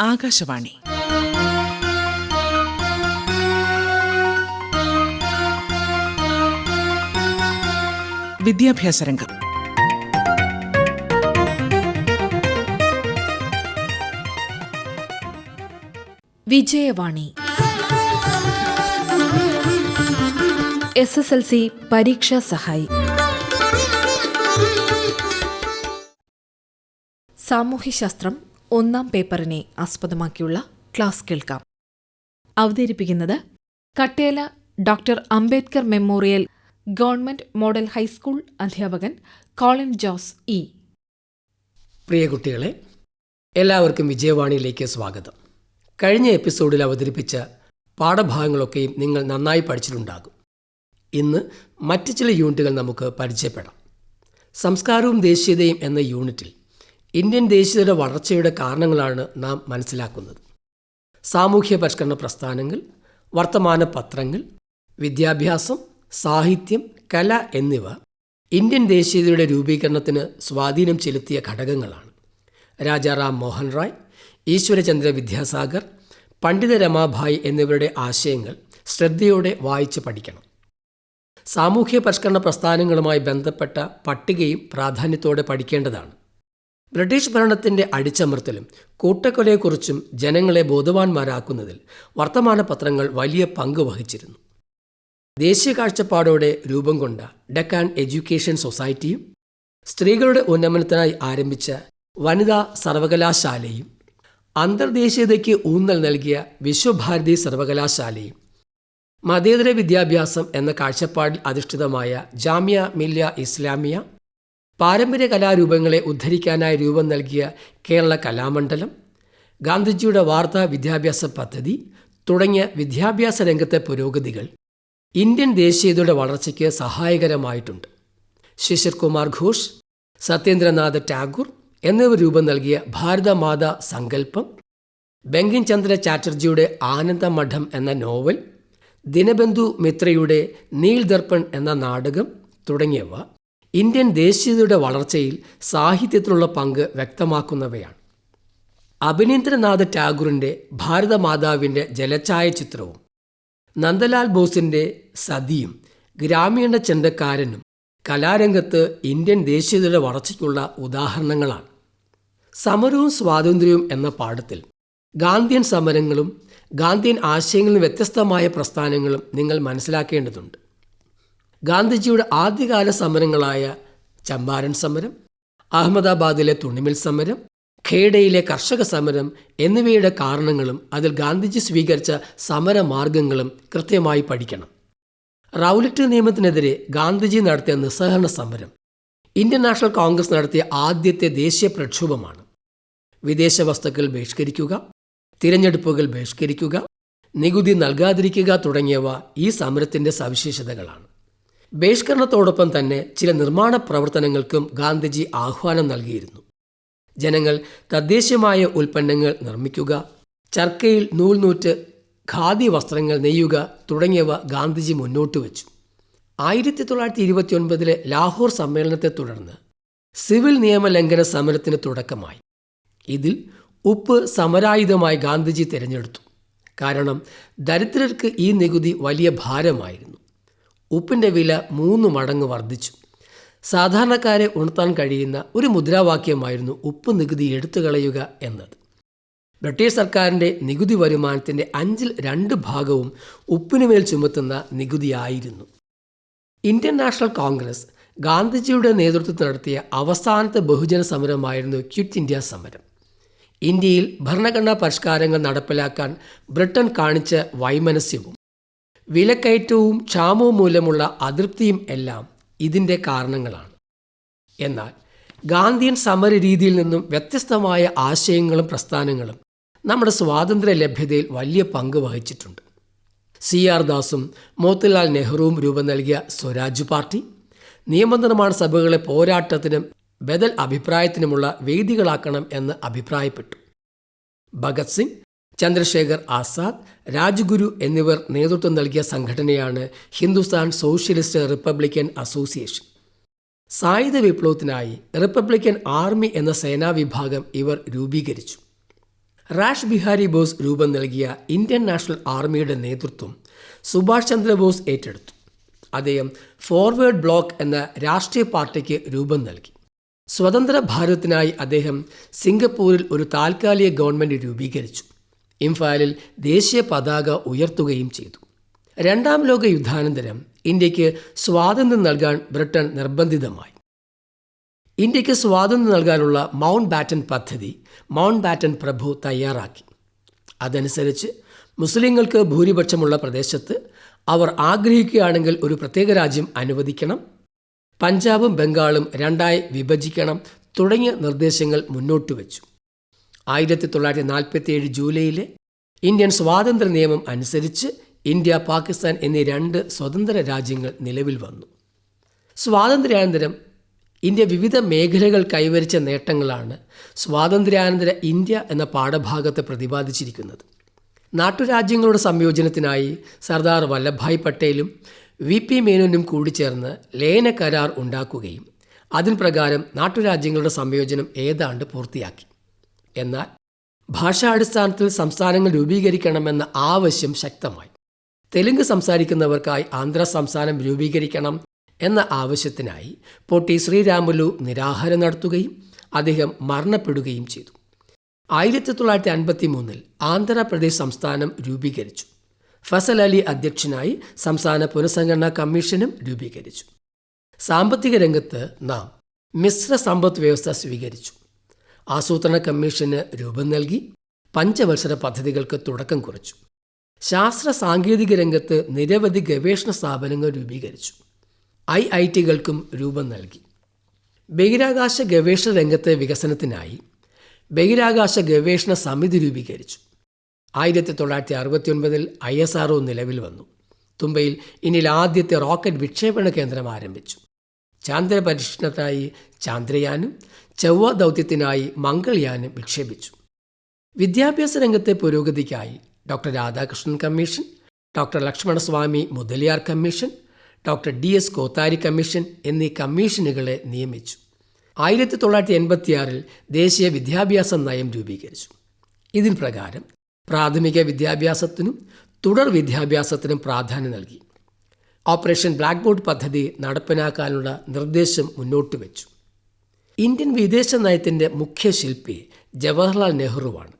ആകാശവാണി. വിദ്യാഭ്യാസ രംഗം. Vijayavani. S S L C പരീക്ഷാ സഹായി. സാമൂഹ്യശാസ്ത്രം ഒന്നാം പേപ്പറിനെ ആസ്പദമാക്കിയുള്ള ക്ലാസ് കേൾക്കാം. അവതരിപ്പിക്കുന്നത് Kattela doctor Ambedkar memorial government model high school അധ്യാപകൻ കോളിൻ ജോസ് ഇ. പ്രിയ കുട്ടികളെ എല്ലാവർക്കും വിജയവാണിയിലേക്ക് സ്വാഗതം. കഴിഞ്ഞ എപ്പിസോഡിൽ അവതരിപ്പിച്ച പാഠഭാഗങ്ങളൊക്കെയും നിങ്ങൾ നന്നായി പഠിച്ചിട്ടുണ്ടാകും. ഇന്ന് മറ്റു ചില യൂണിറ്റുകൾ നമുക്ക് പരിചയപ്പെടാം. സംസ്കാരവും ദേശീയതയും എന്ന യൂണിറ്റിൽ ഇന്ത്യൻ ദേശീയതയുടെ വളർച്ചയുടെ കാരണങ്ങളാണ് നാം മനസ്സിലാക്കുന്നത്. സാമൂഹ്യ പരിഷ്കരണ പ്രസ്ഥാനങ്ങൾ വർത്തമാന പത്രങ്ങൾ വിദ്യാഭ്യാസം സാഹിത്യം കല എന്നിവ ഇന്ത്യൻ ദേശീയതയുടെ രൂപീകരണത്തിന് സ്വാധീനം ചെലുത്തിയ ഘടകങ്ങളാണ്. രാജാറാം മോഹൻ റായ് ഈശ്വരചന്ദ്ര വിദ്യാസാഗർ പണ്ഡിത രമാഭായ് എന്നിവരുടെ ആശയങ്ങൾ ശ്രദ്ധയോടെ വായിച്ച് പഠിക്കണം. സാമൂഹ്യ പരിഷ്കരണ പ്രസ്ഥാനങ്ങളുമായി ബന്ധപ്പെട്ട പട്ടികയും പ്രാധാന്യത്തോടെ പഠിക്കേണ്ടതാണ്. ബ്രിട്ടീഷ് ഭരണത്തിന്റെ അടിച്ചമർത്തലും കൂട്ടക്കൊലയെക്കുറിച്ചും ജനങ്ങളെ ബോധവാന്മാരാക്കുന്നതിൽ വർത്തമാന പത്രങ്ങൾ വലിയ പങ്ക് വഹിച്ചിരുന്നു. ദേശീയ കാഴ്ചപ്പാടോടെ രൂപം കൊണ്ട ഡെക്കാൻ എഡ്യൂക്കേഷൻ സൊസൈറ്റിയും സ്ത്രീകളുടെ ഉന്നമനത്തിനായി ആരംഭിച്ച വനിതാ സർവകലാശാലയും അന്തർദേശീയതയ്ക്ക് ഊന്നൽ നൽകിയ വിശ്വഭാരതി സർവകലാശാലയും മതേതര വിദ്യാഭ്യാസം എന്ന കാഴ്ചപ്പാടിൽ അധിഷ്ഠിതമായ ജാമ്യ മില്യ ഇസ്ലാമിയ പാരമ്പര്യ കലാരൂപങ്ങളെ ഉദ്ധരിക്കാനായി രൂപം നൽകിയ കേരള കലാമണ്ഡലം ഗാന്ധിജിയുടെ വാർത്താ വിദ്യാഭ്യാസ പദ്ധതി തുടങ്ങിയ വിദ്യാഭ്യാസ രംഗത്തെ പുരോഗതികൾ ഇന്ത്യൻ ദേശീയതയുടെ വളർച്ചയ്ക്ക് സഹായകരമായിട്ടുണ്ട്. ശിശിർ കുമാർ ഘോഷ് സത്യേന്ദ്രനാഥ് ടാഗോർ എന്നിവർ രൂപം നൽകിയ ഭാരതമാത സങ്കല്പം ബങ്കിം ചന്ദ്ര ചാറ്റർജിയുടെ ആനന്ദമഠം എന്ന നോവൽ ദിനബന്ധു മിത്രയുടെ നീൽ ദർപ്പൺ എന്ന നാടകം തുടങ്ങിയവ ഇന്ത്യൻ ദേശീയതയുടെ വളർച്ചയിൽ സാഹിത്യത്തിലുള്ള പങ്ക് വ്യക്തമാക്കുന്നവയാണ്. അഭിനീന്ദ്രനാഥ് ടാഗോറിന്റെ ഭാരതമാതാവിന്റെ ജലഛായ ചിത്രവും നന്ദലാൽ ബോസിന്റെ സതിയും ഗ്രാമീണ ചെണ്ടക്കാരനും കലാരംഗത്ത് ഇന്ത്യൻ ദേശീയതയുടെ വളർച്ചയ്ക്കുള്ള ഉദാഹരണങ്ങളാണ്. സമരവും സ്വാതന്ത്ര്യവും എന്ന പാഠത്തിൽ ഗാന്ധിയൻ സമരങ്ങളും ഗാന്ധിയൻ ആശയങ്ങളും വ്യത്യസ്തമായ പ്രസ്ഥാനങ്ങളും നിങ്ങൾ മനസ്സിലാക്കേണ്ടതുണ്ട്. ഗാന്ധിജിയുടെ ആദ്യകാല സമരങ്ങളായ ചമ്പാരൻ സമരം അഹമ്മദാബാദിലെ തുണിമിൽ സമരം ഖേഡയിലെ കർഷക സമരം എന്നിവയുടെ കാരണങ്ങളും അതിൽ ഗാന്ധിജി സ്വീകരിച്ച സമരമാർഗങ്ങളും കൃത്യമായി പഠിക്കണം. റൗലറ്റ് നിയമത്തിനെതിരെ ഗാന്ധിജി നടത്തിയ നിസ്സഹരണ സമരം ഇന്ത്യൻ നാഷണൽ കോൺഗ്രസ് നടത്തിയ ആദ്യത്തെ ദേശീയ പ്രക്ഷോഭമാണ്. വിദേശ വസ്തുക്കൾ ബഹിഷ്കരിക്കുക തിരഞ്ഞെടുപ്പുകൾ ബഹിഷ്കരിക്കുക നികുതി നൽകാതിരിക്കുക തുടങ്ങിയവ ഈ സമരത്തിന്റെ സവിശേഷതകളാണ്. ബഹിഷ്കരണത്തോടൊപ്പം തന്നെ ചില നിർമ്മാണ പ്രവർത്തനങ്ങൾക്കും ഗാന്ധിജി ആഹ്വാനം നൽകിയിരുന്നു. ജനങ്ങൾ തദ്ദേശീയമായ ഉൽപ്പന്നങ്ങൾ നിർമ്മിക്കുക ചർക്കയിൽ നൂൽനൂറ്റ് ഖാദി വസ്ത്രങ്ങൾ നെയ്യുക തുടങ്ങിയവ ഗാന്ധിജി മുന്നോട്ട് വച്ചു. ആയിരത്തി തൊള്ളായിരത്തി ഇരുപത്തി ഒൻപതിലെ ലാഹോർ സമ്മേളനത്തെ തുടർന്ന് സിവിൽ നിയമലംഘന സമരത്തിന് തുടക്കമായി. ഇതിൽ ഉപ്പ് സമരായുധമായി ഗാന്ധിജി തിരഞ്ഞെടുത്തു. കാരണം ദരിദ്രർക്ക് ഈ നികുതി വലിയ ഭാരമായിരുന്നു. ഉപ്പിന്റെ വില മൂന്ന് മടങ്ങ് വർദ്ധിച്ചു. സാധാരണക്കാരെ ഉണർത്താൻ കഴിയുന്ന ഒരു മുദ്രാവാക്യമായിരുന്നു ഉപ്പ് നികുതി എടുത്തു കളയുക എന്നത്. ബ്രിട്ടീഷ് സർക്കാരിന്റെ നികുതി വരുമാനത്തിന്റെ അഞ്ചിൽ രണ്ട് ഭാഗവും ഉപ്പിനുമേൽ ചുമത്തുന്ന നികുതിയായിരുന്നു. ഇന്ത്യൻ നാഷണൽ കോൺഗ്രസ് ഗാന്ധിജിയുടെ നേതൃത്വത്തിൽ നടത്തിയ അവസാനത്തെ ബഹുജന സമരമായിരുന്നു ക്വിറ്റ് ഇന്ത്യ സമരം. ഇന്ത്യയിൽ ഭരണഘടനാ പരിഷ്കാരങ്ങൾ നടപ്പിലാക്കാൻ ബ്രിട്ടൻ കാണിച്ച വൈമനസ്യവും വിലക്കയറ്റവും ക്ഷാമവും മൂലമുള്ള അതൃപ്തിയും എല്ലാം ഇതിന്റെ കാരണങ്ങളാണ്. എന്നാൽ ഗാന്ധിയൻ സമര രീതിയിൽ നിന്നും വ്യത്യസ്തമായ ആശയങ്ങളും പ്രസ്ഥാനങ്ങളും നമ്മുടെ സ്വാതന്ത്ര്യ ലഭ്യതയിൽ വലിയ പങ്ക് വഹിച്ചിട്ടുണ്ട്. സി ആർ ദാസും മോത്തിലാൽ നെഹ്റുവും രൂപം നൽകിയ സ്വരാജ് പാർട്ടി നിയമനിർമ്മാണ സഭകളെ പോരാട്ടത്തിനും ബദൽ അഭിപ്രായത്തിനുമുള്ള വേദികളാക്കണം എന്ന് അഭിപ്രായപ്പെട്ടു. ഭഗത് സിംഗ് ചന്ദ്രശേഖർ ആസാദ് രാജ്ഗുരു എന്നിവർ നേതൃത്വം നൽകിയ സംഘടനയാണ് ഹിന്ദുസ്ഥാൻ സോഷ്യലിസ്റ്റ് റിപ്പബ്ലിക്കൻ അസോസിയേഷൻ. സായുധ വിപ്ലവത്തിനായി റിപ്പബ്ലിക്കൻ ആർമി എന്ന സേനാ വിഭാഗം ഇവർ രൂപീകരിച്ചു. റാഷ് ബിഹാരി ബോസ് രൂപം നൽകിയ ഇന്ത്യൻ നാഷണൽ ആർമിയുടെ നേതൃത്വം സുഭാഷ് ചന്ദ്രബോസ് ഏറ്റെടുത്തു. അദ്ദേഹം ഫോർവേഡ് ബ്ലോക്ക് എന്ന രാഷ്ട്രീയ പാർട്ടിക്ക് രൂപം നൽകി. സ്വതന്ത്ര ഭാരതത്തിനായി അദ്ദേഹം സിംഗപ്പൂരിൽ ഒരു താൽക്കാലിക ഗവൺമെന്റ് രൂപീകരിച്ചു. ഇംഫാലിൽ ദേശീയ പതാക ഉയർത്തുകയും ചെയ്തു. രണ്ടാം ലോക യുദ്ധാനന്തരം ഇന്ത്യയ്ക്ക് സ്വാതന്ത്ര്യം നൽകാൻ ബ്രിട്ടൻ നിർബന്ധിതമായി. ഇന്ത്യയ്ക്ക് സ്വാതന്ത്ര്യം നൽകാനുള്ള മൗണ്ട് ബാറ്റൻ പദ്ധതി മൗണ്ട് ബാറ്റൻ പ്രഭു തയ്യാറാക്കി. അതനുസരിച്ച് മുസ്ലിങ്ങൾക്ക് ഭൂരിപക്ഷമുള്ള പ്രദേശത്ത് അവർ ആഗ്രഹിക്കുകയാണെങ്കിൽ ഒരു പ്രത്യേക രാജ്യം അനുവദിക്കണം. പഞ്ചാബും ബംഗാളും രണ്ടായി വിഭജിക്കണം തുടങ്ങിയ നിർദ്ദേശങ്ങൾ മുന്നോട്ട് വച്ചു ആയിരത്തി തൊള്ളായിരത്തി നാൽപ്പത്തി ഏഴ് ജൂലൈയിലെ ഇന്ത്യൻ സ്വാതന്ത്ര്യ നിയമം അനുസരിച്ച് ഇന്ത്യ പാകിസ്ഥാൻ എന്നീ രണ്ട് സ്വതന്ത്ര രാജ്യങ്ങൾ നിലവിൽ വന്നു. സ്വാതന്ത്ര്യാനന്തരം ഇന്ത്യ വിവിധ മേഖലകൾ കൈവരിച്ച നേട്ടങ്ങളാണ് സ്വാതന്ത്ര്യാനന്തര ഇന്ത്യ എന്ന പാഠഭാഗത്തെ പ്രതിപാദിച്ചിരിക്കുന്നത്. നാട്ടുരാജ്യങ്ങളുടെ സംയോജനത്തിനായി സർദാർ വല്ലഭായ് പട്ടേലും വി പി മേനോനും കൂടിച്ചേർന്ന് ലയന കരാർ ഉണ്ടാക്കുകയും അതിൻ പ്രകാരം നാട്ടുരാജ്യങ്ങളുടെ സംയോജനം ഏതാണ്ട് പൂർത്തിയാക്കി. എന്നാൽ ഭാഷാടിസ്ഥാനത്തിൽ സംസ്ഥാനങ്ങൾ രൂപീകരിക്കണമെന്ന ആവശ്യം ശക്തമായി. തെലുങ്ക് സംസാരിക്കുന്നവർക്കായി ആന്ധ്ര സംസ്ഥാനം രൂപീകരിക്കണം എന്ന ആവശ്യത്തിനായി പൊട്ടി ശ്രീരാമുലു നിരാഹാരം നടത്തുകയും അദ്ദേഹം മരണപ്പെടുകയും ചെയ്തു. ആയിരത്തി തൊള്ളായിരത്തി അൻപത്തി മൂന്നിൽ ആന്ധ്രാപ്രദേശ് സംസ്ഥാനം രൂപീകരിച്ചു. ഫസൽ അലി അധ്യക്ഷനായി സംസ്ഥാന പുനഃസംഘടനാ കമ്മീഷനും രൂപീകരിച്ചു. സാമ്പത്തിക രംഗത്ത് നാം മിശ്ര സമ്പദ് വ്യവസ്ഥ സ്വീകരിച്ചു. ആസൂത്രണ കമ്മീഷന് രൂപം നൽകി പഞ്ചവത്സര പദ്ധതികൾക്ക് തുടക്കം കുറിച്ചു. ശാസ്ത്ര സാങ്കേതിക രംഗത്ത് നിരവധി ഗവേഷണ സ്ഥാപനങ്ങൾ രൂപീകരിച്ചു. ഐ ഐ ടികൾക്കും രൂപം നൽകി. ബഹിരാകാശ ഗവേഷണ രംഗത്തെ വികസനത്തിനായി ബഹിരാകാശ ഗവേഷണ സമിതി രൂപീകരിച്ചു. ആയിരത്തി തൊള്ളായിരത്തി അറുപത്തി ഒൻപതിൽ ഐ എസ് ആർ നിലവിൽ വന്നു. തുമ്പയിൽ ഇന്ത്യയിൽ ആദ്യത്തെ റോക്കറ്റ് വിക്ഷേപണ കേന്ദ്രം ആരംഭിച്ചു. ചാന്ദ്ര പരീക്ഷണത്തിനായി ചാന്ദ്രയാനും ചൊവ്വ ദൗത്യത്തിനായി മംഗൾയാനും വിക്ഷേപിച്ചു. വിദ്യാഭ്യാസ രംഗത്തെ പുരോഗതിക്കായി doctor Radhakrishnan commission doctor Lakshmanaswami Mudaliar commission doctor D S Kothari commission എന്നീ കമ്മീഷനുകളെ നിയമിച്ചു. ആയിരത്തി തൊള്ളായിരത്തി എൺപത്തിയാറിൽ ദേശീയ വിദ്യാഭ്യാസ നയം രൂപീകരിച്ചു. ഇതിൻ പ്രകാരം പ്രാഥമിക വിദ്യാഭ്യാസത്തിനും തുടർ വിദ്യാഭ്യാസത്തിനും പ്രാധാന്യം നൽകി. ഓപ്പറേഷൻ ബ്ലാക്ക് ബോർഡ് പദ്ധതി നടപ്പിലാക്കാനുള്ള നിർദ്ദേശം മുന്നോട്ട് വെച്ചു ഇന്ത്യൻ വിദേശ നയത്തിന്റെ മുഖ്യ ശില്പി ജവഹർലാൽ നെഹ്റുവാണ്.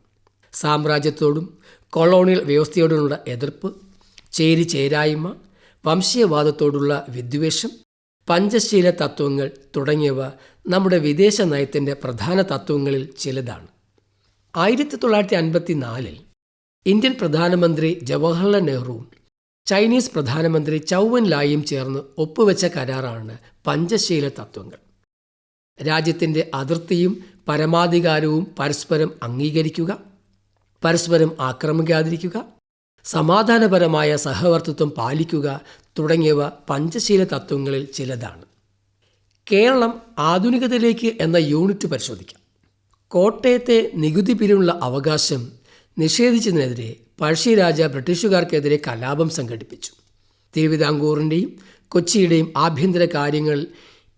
സാമ്രാജ്യത്തോടും കൊളോണിയൽ വ്യവസ്ഥയോടുമുള്ള എതിർപ്പ് ചേരി ചേരായ്മ വംശീയവാദത്തോടുള്ള വിദ്വേഷം പഞ്ചശീല തത്വങ്ങൾ തുടങ്ങിയവ നമ്മുടെ വിദേശ നയത്തിന്റെ പ്രധാന തത്വങ്ങളിൽ ചിലതാണ്. ആയിരത്തി തൊള്ളായിരത്തി അൻപത്തി നാലിൽ ഇന്ത്യൻ പ്രധാനമന്ത്രി ജവഹർലാൽ നെഹ്റുവും ചൈനീസ് പ്രധാനമന്ത്രി ചൗവൻ ലായും ചേർന്ന് ഒപ്പുവെച്ച കരാറാണ് പഞ്ചശീല തത്വങ്ങൾ. രാജ്യത്തിന്റെ അതിർത്തിയും പരമാധികാരവും പരസ്പരം അംഗീകരിക്കുക പരസ്പരം ആക്രമിക്കാതിരിക്കുക സമാധാനപരമായ സഹവർത്തിത്വം പാലിക്കുക തുടങ്ങിയവ പഞ്ചശീല തത്വങ്ങളിൽ ചിലതാണ്. കേരളം ആധുനികതയിലേക്ക് എന്ന യൂണിറ്റ് പരിശോധിക്കാം. കോട്ടയത്തെ നികുതി പിരിവുള്ള അവകാശം നിഷേധിച്ചതിനെതിരെ പഴശ്ശിരാജ ബ്രിട്ടീഷുകാർക്കെതിരെ കലാപം സംഘടിപ്പിച്ചു. തിരുവിതാംകൂറിന്റെയും കൊച്ചിയുടെയും ആഭ്യന്തര കാര്യങ്ങൾ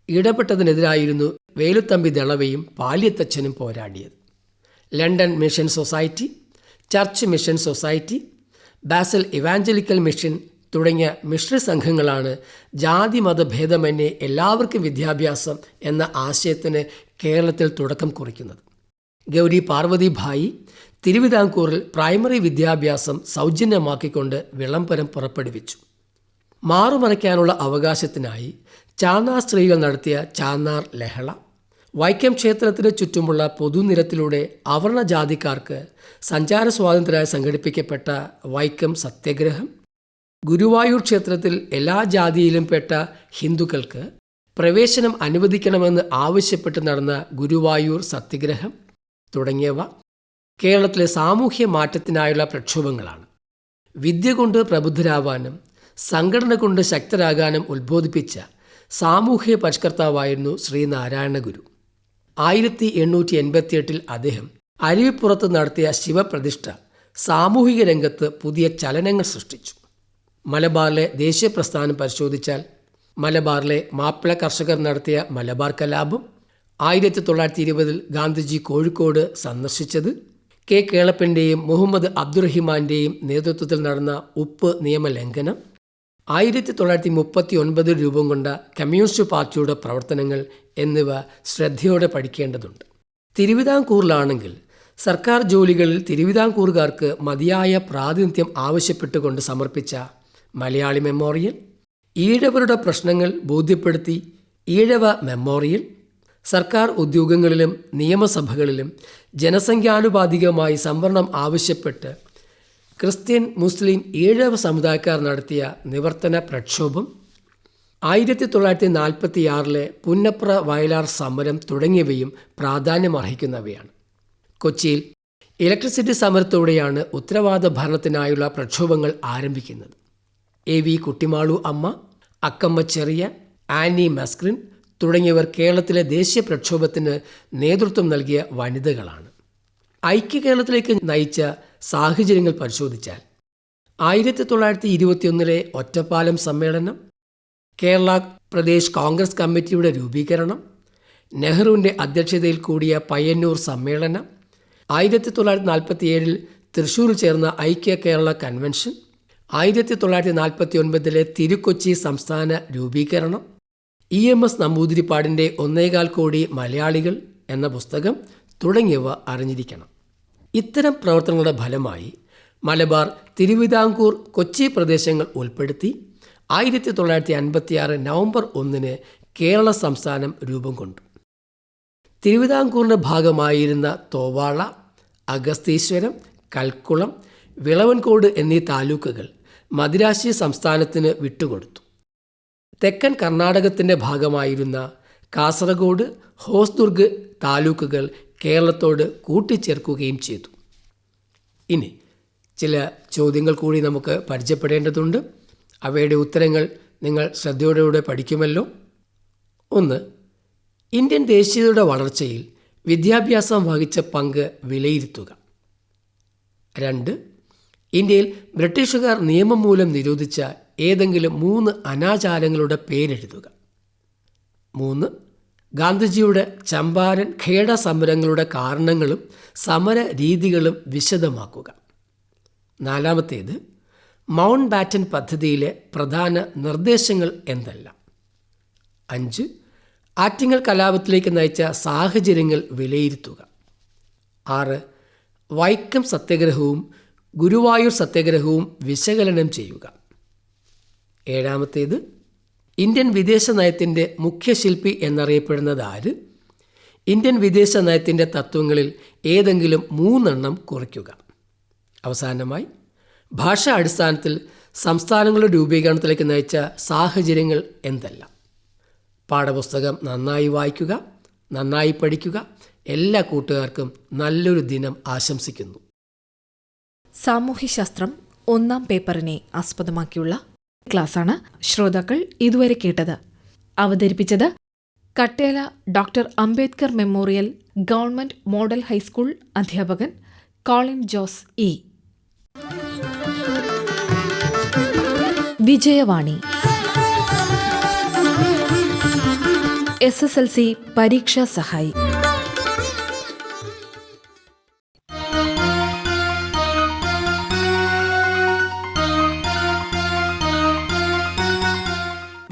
ഇടപെട്ടതിനെതിരായിരുന്നു വേലുത്തമ്പി ദളവയും പാലിയത്തച്ഛനും പോരാടിയത്. London mission society church mission society Basel evangelical mission തുടങ്ങിയ മിശ്ര സംഘങ്ങളാണ് ജാതി മതഭേദമന്യേ എല്ലാവർക്കും വിദ്യാഭ്യാസം എന്ന ആശയത്തിന് കേരളത്തിൽ തുടക്കം കുറിക്കുന്നത്. ഗൗരി പാർവതി ഭായി തിരുവിതാംകൂറിൽ പ്രൈമറി വിദ്യാഭ്യാസം സൗജന്യമാക്കിക്കൊണ്ട് വിളംബരം പുറപ്പെടുവിച്ചു. മാറുമറയ്ക്കാനുള്ള അവകാശത്തിനായി ചാന്നാർ സ്ത്രീകൾ നടത്തിയ ചാന്നാർ ലഹള. വൈക്കം ക്ഷേത്രത്തിന് ചുറ്റുമുള്ള പൊതുനിരത്തിലൂടെ അവർണ ജാതിക്കാർക്ക് സഞ്ചാര സ്വാതന്ത്ര്യമായി സംഘടിപ്പിക്കപ്പെട്ട വൈക്കം സത്യഗ്രഹം. ഗുരുവായൂർ ക്ഷേത്രത്തിൽ എല്ലാ ജാതിയിലും പെട്ട ഹിന്ദുക്കൾക്ക് പ്രവേശനം അനുവദിക്കണമെന്ന് ആവശ്യപ്പെട്ട് നടന്ന ഗുരുവായൂർ സത്യഗ്രഹം തുടങ്ങിയവ കേരളത്തിലെ സാമൂഹ്യ മാറ്റത്തിനായുള്ള പ്രക്ഷോഭങ്ങളാണ്. വിദ്യ കൊണ്ട് പ്രബുദ്ധരാവാനും സംഘടന കൊണ്ട് ശക്തരാകാനും ഉത്ബോധിപ്പിച്ച സാമൂഹ്യ പരിഷ്കർത്താവായിരുന്നു ശ്രീനാരായണ ഗുരു ആയിരത്തി എണ്ണൂറ്റി എൺപത്തിയെട്ടിൽ അദ്ദേഹം അരുവിപ്പുറത്ത് നടത്തിയ ശിവപ്രതിഷ്ഠ സാമൂഹിക രംഗത്ത് പുതിയ ചലനങ്ങൾ സൃഷ്ടിച്ചു. മലബാറിലെ ദേശീയ പ്രസ്ഥാനം പരിശോധിച്ചാൽ മലബാറിലെ മാപ്പിള കർഷകർ നടത്തിയ മലബാർ കലാപം ആയിരത്തി തൊള്ളായിരത്തി ഇരുപതിൽ ഗാന്ധിജി കോഴിക്കോട് സന്ദർശിച്ചത് കെ കേളപ്പന്റെയും മുഹമ്മദ് അബ്ദുറഹിമാന്റെയും നേതൃത്വത്തിൽ നടന്ന ഉപ്പ് നിയമലംഘനം ആയിരത്തി തൊള്ളായിരത്തി മുപ്പത്തി ഒൻപതിൽ രൂപം കൊണ്ട കമ്മ്യൂണിസ്റ്റ് പാർട്ടിയുടെ പ്രവർത്തനങ്ങൾ എന്നിവ ശ്രദ്ധയോടെ പഠിക്കേണ്ടതുണ്ട്. തിരുവിതാംകൂറിലാണെങ്കിൽ സർക്കാർ ജോലികളിൽ തിരുവിതാംകൂറുകാർക്ക് മതിയായ പ്രാതിനിധ്യം ആവശ്യപ്പെട്ടുകൊണ്ട് സമർപ്പിച്ച മലയാളി മെമ്മോറിയൽ ഈഴവരുടെ പ്രശ്നങ്ങൾ ബോധ്യപ്പെടുത്തി ഈഴവ മെമ്മോറിയൽ സർക്കാർ ഉദ്യോഗങ്ങളിലും നിയമസഭകളിലും ജനസംഖ്യാനുപാതികമായി സംവരണം ആവശ്യപ്പെട്ട് ക്രിസ്ത്യൻ മുസ്ലിം ഈഴവ സമുദായക്കാർ നടത്തിയ നിവർത്തന പ്രക്ഷോഭം ആയിരത്തി തൊള്ളായിരത്തി നാൽപ്പത്തി ആറിലെ പുന്നപ്ര വയലാർ സമരം തുടങ്ങിയവയും പ്രാധാന്യമർഹിക്കുന്നവയാണ്. കൊച്ചിയിൽ ഇലക്ട്രിസിറ്റി സമരത്തോടെയാണ് ഉത്തരവാദ ഭരണത്തിനായുള്ള പ്രക്ഷോഭങ്ങൾ ആരംഭിക്കുന്നത്. എ വി കുട്ടിമാളു അമ്മ അക്കമ്മ ചെറിയ ആനി മസ്ക്രിൻ തുടങ്ങിയവർ കേരളത്തിലെ ദേശീയ പ്രക്ഷോഭത്തിന് നേതൃത്വം നൽകിയ വനിതകളാണ്. ഐക്യ കേരളത്തിലേക്ക് നയിച്ച സാഹചര്യങ്ങൾ പരിശോധിച്ചാൽ ആയിരത്തി തൊള്ളായിരത്തി ഇരുപത്തിയൊന്നിലെ ഒറ്റപ്പാലം സമ്മേളനം കേരള പ്രദേശ് കോൺഗ്രസ് കമ്മിറ്റിയുടെ രൂപീകരണം നെഹ്റുവിന്റെ അധ്യക്ഷതയിൽ കൂടിയ പയ്യന്നൂർ സമ്മേളനം ആയിരത്തി തൊള്ളായിരത്തി നാൽപ്പത്തി ഏഴിൽ ചേർന്ന ഐക്യ കേരള കൺവെൻഷൻ ആയിരത്തി തൊള്ളായിരത്തി നാൽപ്പത്തി ഒൻപതിലെ തിരുക്കൊച്ചി സംസ്ഥാന രൂപീകരണം ഇ എം എസ് നമ്പൂതിരിപ്പാടിന്റെ ഒന്നേകാൽ കോടി മലയാളികൾ എന്ന പുസ്തകം തുടങ്ങിയവ അറിഞ്ഞിരിക്കണം. ഇത്തരം പ്രവർത്തനങ്ങളുടെ ഫലമായി മലബാർ തിരുവിതാംകൂർ കൊച്ചി പ്രദേശങ്ങൾ ഉൾപ്പെടുത്തി ആയിരത്തി തൊള്ളായിരത്തി അൻപത്തി ആറ് നവംബർ ഒന്നിന് കേരള സംസ്ഥാനം രൂപം കൊണ്ടു. തിരുവിതാംകൂറിന്റെ ഭാഗമായിരുന്ന തോവാള അഗസ്തീശ്വരം കൽക്കുളം വിളവൻകോട് എന്നീ താലൂക്കുകൾ മദിരാശി സംസ്ഥാനത്തിന് വിട്ടുകൊടുത്തു. തെക്കൻ കർണാടകത്തിന്റെ ഭാഗമായിരുന്ന കാസർഗോഡ് ഹോസ്ദുർഗ് താലൂക്കുകൾ കേരളത്തോട് കൂട്ടിച്ചേർക്കുകയും ചെയ്തു. ഇനി ചില ചോദ്യങ്ങൾ കൂടി നമുക്ക് പരിചയപ്പെടേണ്ടതുണ്ട്. അവയുടെ ഉത്തരങ്ങൾ നിങ്ങൾ ശ്രദ്ധയോടെ പഠിക്കുമല്ലോ. ഒന്ന് ഇന്ത്യൻ ദേശീയതയുടെ വളർച്ചയിൽ വിദ്യാഭ്യാസം വഹിച്ച പങ്ക് വിലയിരുത്തുക. രണ്ട് ഇന്ത്യയിൽ ബ്രിട്ടീഷുകാർ നിയമം മൂലം നിരോധിച്ച ഏതെങ്കിലും മൂന്ന് അനാചാരങ്ങളുടെ പേരെഴുതുക. മൂന്ന് ഗാന്ധിജിയുടെ ചമ്പാരൻ ഖേഡ സമരങ്ങളുടെ കാരണങ്ങളും സമര രീതികളും വിശദമാക്കുക. നാലാമത്തേത് മൗണ്ട് ബാറ്റൻ പദ്ധതിയിലെ പ്രധാന നിർദ്ദേശങ്ങൾ എന്തെല്ലാം? അഞ്ച് ആറ്റിങ്ങൽ കലാപത്തിലേക്ക് നയിച്ച സാഹചര്യങ്ങൾ വിലയിരുത്തുക. ആറ് വൈക്കം സത്യാഗ്രഹവും ഗുരുവായൂർ സത്യാഗ്രഹവും വിശകലനം ചെയ്യുക. ഏഴാമത്തേത് ഇന്ത്യൻ വിദേശ നയത്തിന്റെ മുഖ്യശില്പി എന്നറിയപ്പെടുന്നത് ആര്? ഇന്ത്യൻ വിദേശ നയത്തിന്റെ തത്വങ്ങളിൽ ഏതെങ്കിലും മൂന്നെണ്ണം കുറിക്കുക. അവസാനമായി ഭാഷാ അടിസ്ഥാനത്തിൽ സംസ്ഥാനങ്ങളുടെ രൂപീകരണത്തിലേക്ക് നയിച്ച സാഹചര്യങ്ങൾ എന്തെല്ലാം? പാഠപുസ്തകം നന്നായി വായിക്കുക നന്നായി പഠിക്കുക എല്ലാ കൂട്ടുകാർക്കും നല്ലൊരു ദിനം ആശംസിക്കുന്നു. സാമൂഹ്യശാസ്ത്രം ഒന്നാം പേപ്പറിനെ ആസ്പദമാക്കിയുള്ള ക്ലാസ്സാണ് ശ്രോതാക്കൾ ഇതുവരെ കേട്ടത്. അവതരിപ്പിച്ചത് Kattela doctor Ambedkar memorial government model high school അധ്യാപകൻ Colin Jose E. Vijayavani. S S L C പരീക്ഷാ സഹായി.